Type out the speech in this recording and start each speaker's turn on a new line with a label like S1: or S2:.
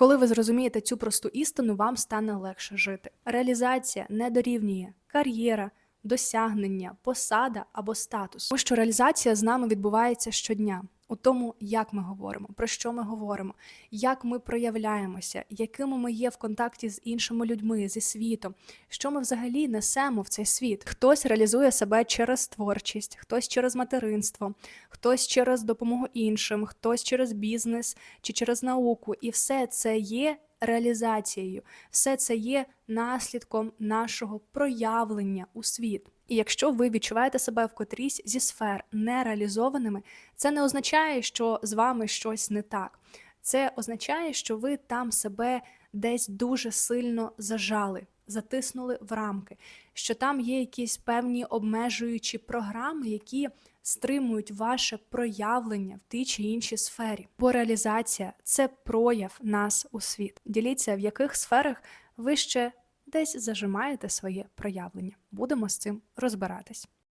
S1: Коли ви зрозумієте цю просту істину, вам стане легше жити. Реалізація не дорівнює кар'єра, досягнення, посада або статус. Тому що реалізація з нами відбувається щодня у тому, як ми говоримо, про що ми говоримо, як ми проявляємося, якими ми є в контакті з іншими людьми, зі світом, що ми взагалі несемо в цей світ. Хтось реалізує себе через творчість, хтось через материнство, хтось через допомогу іншим, хтось через бізнес чи через науку. І все це є реалізацією, все це є наслідком нашого проявлення у світ. І якщо ви відчуваєте себе в котрійсь зі сфер нереалізованими, це не означає, що з вами щось не так. Це означає, що ви там себе десь дуже сильно зажали, затиснули в рамки, що там є якісь певні обмежуючі програми, які стримують ваше проявлення в тій чи іншій сфері. Бо реалізація це прояв нас у світ. Діліться, в яких сферах ви ще десь зажимаєте своє проявлення. Будемо з цим розбиратись.